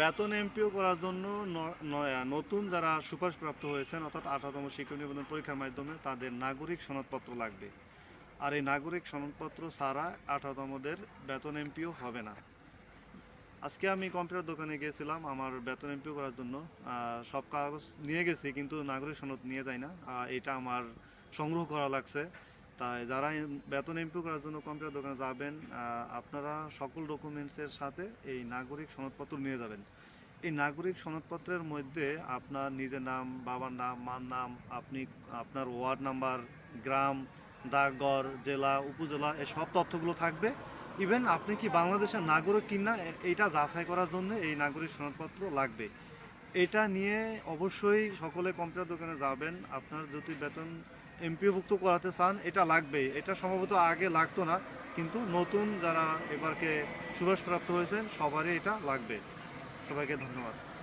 বেতন এমপিও করার জন্য নতুন যারা সুপারিশপ্রাপ্ত হয়েছেন, অর্থাৎ আঠারোতম শিক্ষক নিবন্ধন পরীক্ষার মাধ্যমে তাদের নাগরিক সনদপত্র লাগবে। আর এই নাগরিক সনদপত্র ছাড়া আঠারোতমদের বেতন এমপিও হবে না। আজকে আমি কম্পিউটার দোকানে গিয়েছিলাম, আমার বেতন এমপিও করার জন্য সব কাগজ নিয়ে গেছি, কিন্তু নাগরিক সনদ নিয়ে যায় না। এটা আমার সংগ্রহ করা লাগছে। তাই যারা বেতন এমপিও করার জন্য কম্পিউটার দোকানে যাবেন আপনারা সকল ডকুমেন্টসের সাথে এই নাগরিক সনদপত্র নিয়ে যাবেন। এই নাগরিক সনদপত্রের মধ্যে আপনার নিজের নাম, বাবার নাম, মার নাম, আপনি, আপনার ওয়ার্ড নাম্বার, গ্রাম, ডাকঘর, জেলা, উপজেলা, এই সব তথ্যগুলো থাকবে। ইভেন আপনি কি বাংলাদেশের নাগরিক কিনা এইটা যাচাই করার জন্য এই নাগরিক সনদপত্র লাগবে। এটা নিয়ে অবশ্যই সকলে কম্পিউটার দোকানে যাবেন। আপনার যদি বেতন এমপিওভুক্ত করাতে চান, এটা লাগবেই। এটা সম্ভবত আগে লাগতো না, কিন্তু নতুন যারা এবারকে সুভাষপ্রাপ্ত হয়েছেন, সবারই এটা লাগবে। সবাইকে ধন্যবাদ।